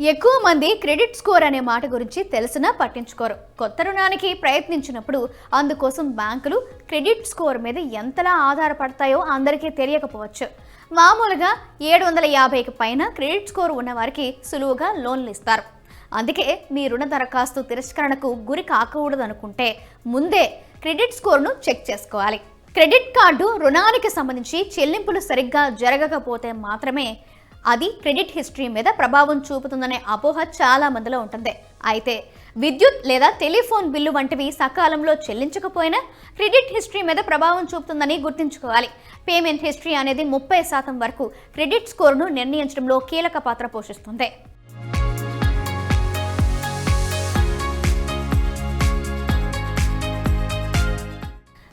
ఎక్కువ మంది credit score అనే మాట గురించి తెలిసినా పట్టించుకోరు. కొత్త రుణానికి ప్రయత్నించినప్పుడు అందుకోసం బ్యాంకులు క్రెడిట్ స్కోర్ మీద ఎంతలా ఆధారపడతాయో అందరికీ తెలియకపోవచ్చు. మామూలుగా ఏడు వందల యాభైకి పైన క్రెడిట్ స్కోర్ ఉన్నవారికి సులువుగా లోన్లు ఇస్తారు. అందుకే మీ రుణ దరఖాస్తు తిరస్కరణకు గురి కాకూడదనుకుంటే ముందే క్రెడిట్ స్కోర్ను చెక్ చేసుకోవాలి. క్రెడిట్ కార్డు రుణానికి సంబంధించి చెల్లింపులు సరిగ్గా జరగకపోతే మాత్రమే అది క్రెడిట్ హిస్టరీ మీద ప్రభావం చూపుతుందనే అపోహ చాలా మందిలో ఉంటుంది. అయితే విద్యుత్ లేదా టెలిఫోన్ బిల్లు వంటివి సకాలంలో చెల్లించకపోయినా క్రెడిట్ హిస్టరీ మీద ప్రభావం చూపుతుందని గుర్తుంచుకోవాలి. పేమెంట్ హిస్టరీ అనేది ముప్పై శాతం వరకు క్రెడిట్ స్కోర్ను నిర్ణయించడంలో కీలక పాత్ర పోషిస్తుంది.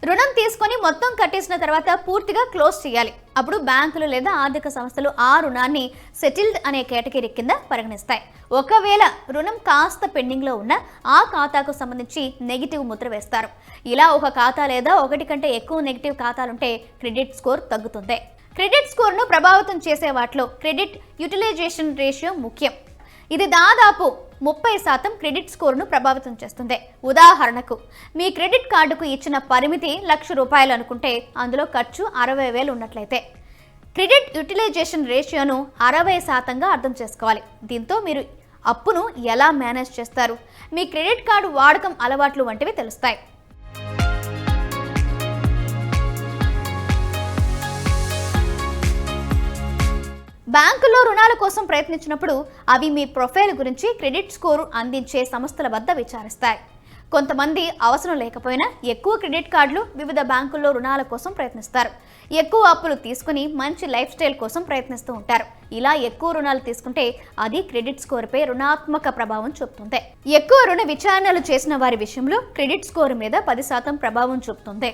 రుణం తీసుకొని మొత్తం కట్టేసిన తర్వాత పూర్తిగా క్లోజ్ చేయాలి. అప్పుడు బ్యాంకులు లేదా ఆర్థిక సంస్థలు ఆ రుణాన్ని సెటిల్డ్ అనే కేటగిరీ కింద పరిగణిస్తాయి. ఒకవేళ రుణం కాస్త పెండింగ్లో ఉన్న ఆ ఖాతాకు సంబంధించి నెగిటివ్ ముద్ర వేస్తారు. ఇలా ఒక ఖాతా లేదా ఒకటి కంటే ఎక్కువ నెగిటివ్ ఖాతాలుంటే క్రెడిట్ స్కోర్ తగ్గుతుంది. క్రెడిట్ స్కోర్ను ప్రభావితం చేసే వాటిలో క్రెడిట్ యూటిలైజేషన్ రేషియో ముఖ్యం. ఇది దాదాపు ముప్పై శాతం క్రెడిట్ స్కోర్ను ప్రభావితం చేస్తుంది. ఉదాహరణకు మీ క్రెడిట్ కార్డుకు ఇచ్చిన పరిమితి లక్ష రూపాయలు అనుకుంటే అందులో ఖర్చు అరవై వేలు ఉన్నట్లయితే. క్రెడిట్ యూటిలైజేషన్ రేషియోను అరవై శాతంగా అర్థం చేసుకోవాలి. దీంతో మీరు అప్పును ఎలా మేనేజ్ చేస్తారు? మీ క్రెడిట్ కార్డు వాడకం అలవాట్లు వంటివి తెలుస్తాయి. బ్యాంకుల్లో రుణాల కోసం ప్రయత్నించినప్పుడు అవి మీ ప్రొఫైల్ గురించి క్రెడిట్ స్కోరు అందించే సంస్థల వద్ద విచారిస్తాయి. కొంతమంది అవసరం లేకపోయినా ఎక్కువ క్రెడిట్ కార్డులు వివిధ బ్యాంకుల్లో రుణాల కోసం ప్రయత్నిస్తారు. ఎక్కువ అప్పులు తీసుకుని మంచి లైఫ్ స్టైల్ కోసం ప్రయత్నిస్తూ ఉంటారు. ఇలా ఎక్కువ రుణాలు తీసుకుంటే అది క్రెడిట్ స్కోర్పై రుణాత్మక ప్రభావం చూపుతుంది. ఎక్కువ రుణ విచారణలు చేసిన వారి విషయంలో క్రెడిట్ స్కోర్ మీద పది శాతం ప్రభావం చూపుతుంది.